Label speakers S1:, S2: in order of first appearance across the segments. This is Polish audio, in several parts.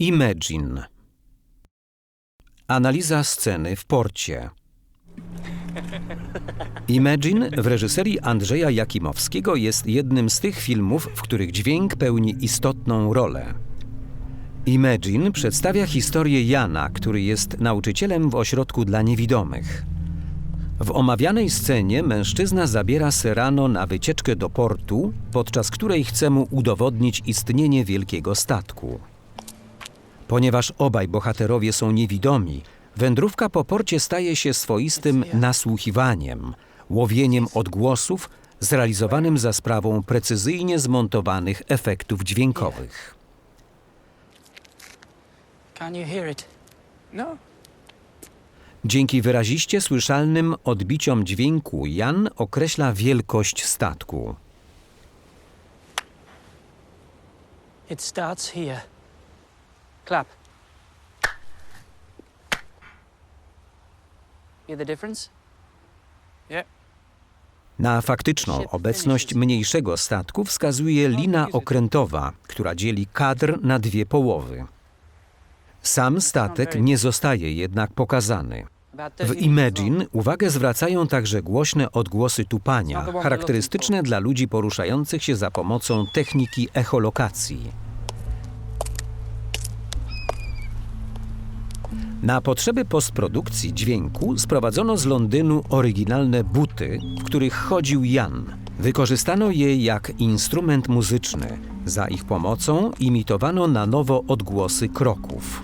S1: Imagine. Analiza sceny w porcie. Imagine w reżyserii Andrzeja Jakimowskiego jest jednym z tych filmów, w których dźwięk pełni istotną rolę. Imagine przedstawia historię Jana, który jest nauczycielem w ośrodku dla niewidomych. W omawianej scenie mężczyzna zabiera Serrano na wycieczkę do portu, podczas której chce mu udowodnić istnienie wielkiego statku. Ponieważ obaj bohaterowie są niewidomi, wędrówka po porcie staje się swoistym nasłuchiwaniem, łowieniem odgłosów zrealizowanym za sprawą precyzyjnie zmontowanych efektów dźwiękowych.
S2: Can you hear it?
S3: No.
S1: Dzięki wyraziście słyszalnym odbiciom dźwięku Jan określa wielkość statku.
S2: It starts here. Clap. Hear the difference?
S3: Yeah.
S1: Na faktyczną obecność mniejszego statku wskazuje lina okrętowa, która dzieli kadr na dwie połowy. Sam statek nie zostaje jednak pokazany. W
S2: 30 meters
S1: Imagine uwagę zwracają także głośne odgłosy tupania, charakterystyczne dla ludzi poruszających się za pomocą techniki echolokacji. Na potrzeby postprodukcji dźwięku sprowadzono z Londynu oryginalne buty, w których chodził Jan. Wykorzystano je jak instrument muzyczny. Za ich pomocą imitowano na nowo odgłosy kroków.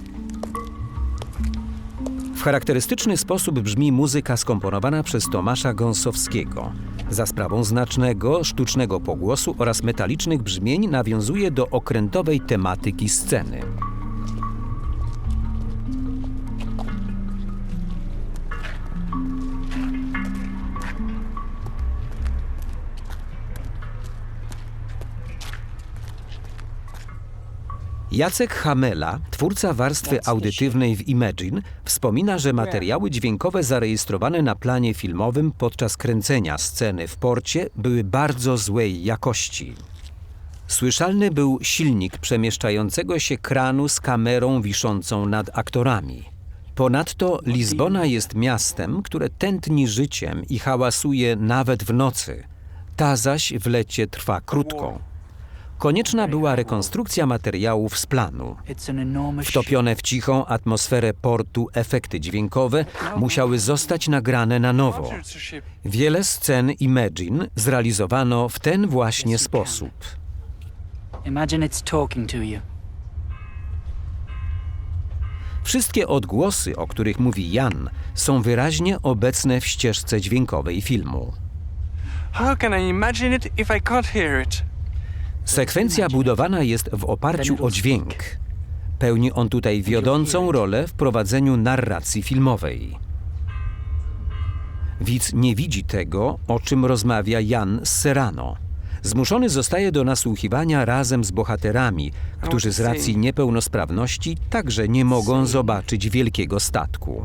S1: W charakterystyczny sposób brzmi muzyka skomponowana przez Tomasza Gąsowskiego. Za sprawą znacznego, sztucznego pogłosu oraz metalicznych brzmień nawiązuje do okrętowej tematyki sceny. Jacek Hamela, twórca warstwy audytywnej w Imagine, wspomina, że materiały dźwiękowe zarejestrowane na planie filmowym podczas kręcenia sceny w porcie były bardzo złej jakości. Słyszalny był silnik przemieszczającego się kranu z kamerą wiszącą nad aktorami. Ponadto Lizbona jest miastem, które tętni życiem i hałasuje nawet w nocy. Ta zaś w lecie trwa krótko. Konieczna była rekonstrukcja materiałów z planu. Wtopione w cichą atmosferę portu efekty dźwiękowe musiały zostać nagrane na nowo. Wiele scen Imagine zrealizowano w ten właśnie sposób.
S2: ship. Imagine it's talking to you.
S1: Wszystkie odgłosy, o których mówi Jan, są wyraźnie obecne w ścieżce dźwiękowej filmu.
S3: How can I imagine it if I can't hear it?
S1: Sekwencja budowana jest w oparciu o dźwięk. Pełni on tutaj wiodącą rolę w prowadzeniu narracji filmowej. Widz nie widzi tego, o czym rozmawia Jan z Serrano. Zmuszony zostaje do nasłuchiwania razem z bohaterami, którzy z racji niepełnosprawności także nie mogą zobaczyć wielkiego statku.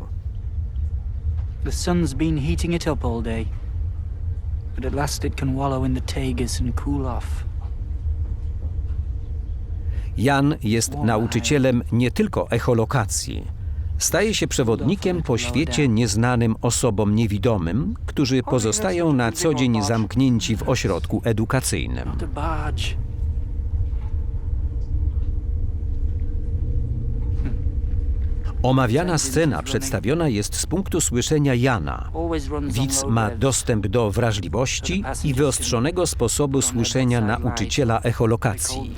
S2: The sun's been heating it up all day. But at last it can wallow in the and cool off.
S1: Jan jest nauczycielem nie tylko echolokacji. Staje się przewodnikiem po świecie nieznanym osobom niewidomym, którzy pozostają na co dzień zamknięci w ośrodku edukacyjnym.
S2: The barge.
S1: Omawiana scena przedstawiona jest z punktu słyszenia Jana. Widz ma dostęp do wrażliwości i wyostrzonego sposobu słyszenia nauczyciela echolokacji.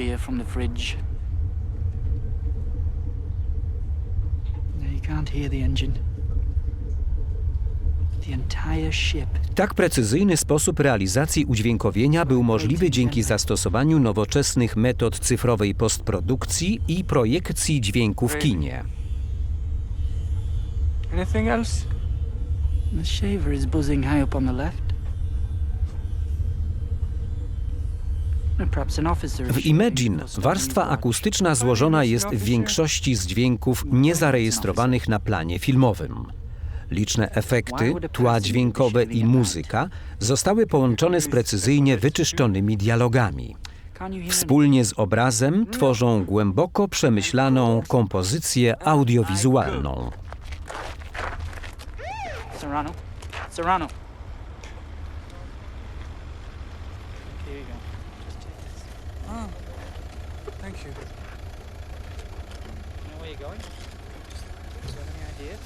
S1: Tak precyzyjny sposób realizacji udźwiękowienia był możliwy dzięki zastosowaniu nowoczesnych metod cyfrowej postprodukcji i projekcji dźwięku w kinie.
S3: Anything else?
S2: The shaver is buzzing high up on the left.
S1: W Imagine warstwa akustyczna złożona jest w większości z dźwięków niezarejestrowanych na planie filmowym. Liczne efekty, tła dźwiękowe i muzyka zostały połączone z precyzyjnie wyczyszczonymi dialogami. Wspólnie z obrazem tworzą głęboko przemyślaną kompozycję audiowizualną.
S2: Anything? Serrano? Serrano. Here you go. Just take this. Oh.
S3: Thank you.
S2: You know where you're going? Do you have any idea?